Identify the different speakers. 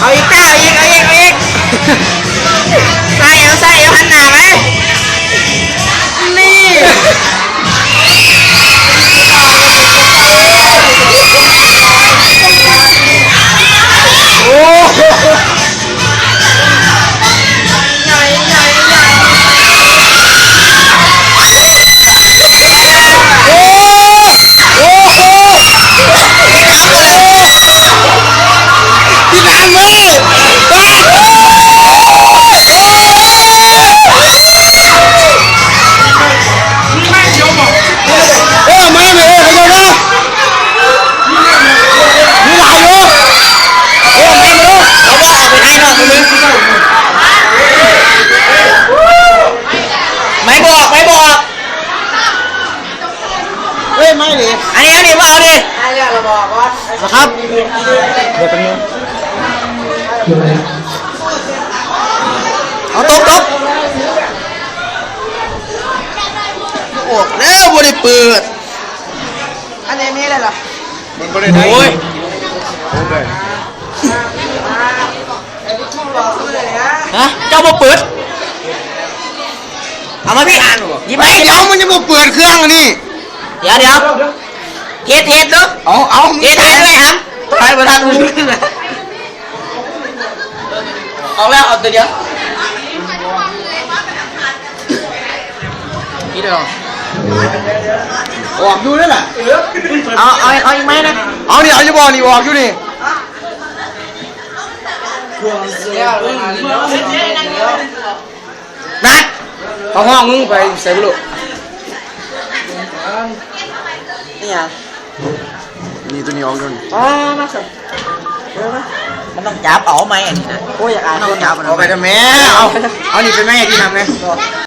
Speaker 1: เอาอีกแก้าอีกเอาอีกเอาอีก
Speaker 2: ดิ
Speaker 3: อันนี้เอาดิว่าเอาดิ
Speaker 2: มาครับเดี๋ยวแป๊นี้
Speaker 3: เอาตบตบ
Speaker 2: โอ้แล้วบริเปิดอั
Speaker 1: นนี้นี่อะไรเหรอ
Speaker 2: มันก็ได้ได้โอย
Speaker 3: โ
Speaker 2: อ้ย
Speaker 3: ฮะเจ้าบ่เปิดเอามาพี่อ่าน
Speaker 2: หยิบไปเดี๋ยวมันจะบ่เปิดเครื่องนี่
Speaker 3: เดี๋ยวเดี๋ยวเทสเทสดู
Speaker 2: เอาเอาเทสถ่ายด้
Speaker 3: วยครับถ่ายประธานมือเอาแล้วเอาตัวเดียวนี่เดียว
Speaker 2: ออกอยู่นั่นแหละ
Speaker 3: เอาเอาเอาอีกไหมนะ
Speaker 2: เอานี่เอาจะบอกนี่ออกอยู่นี่
Speaker 3: นัด
Speaker 2: เอาห้องมึงไปใส่ลูก
Speaker 3: นี่ยัง
Speaker 2: นี่ตัวนี้ออกอยู่นี่
Speaker 3: อ๋อมาสิมันต้องจับเอาไหมอันนี้นะโอ้ยอยากอ่านต้องจับเอาไปท
Speaker 2: ำแม่เอา
Speaker 3: เอา
Speaker 2: นี่
Speaker 3: เป็นแม่ที่ทำไงเ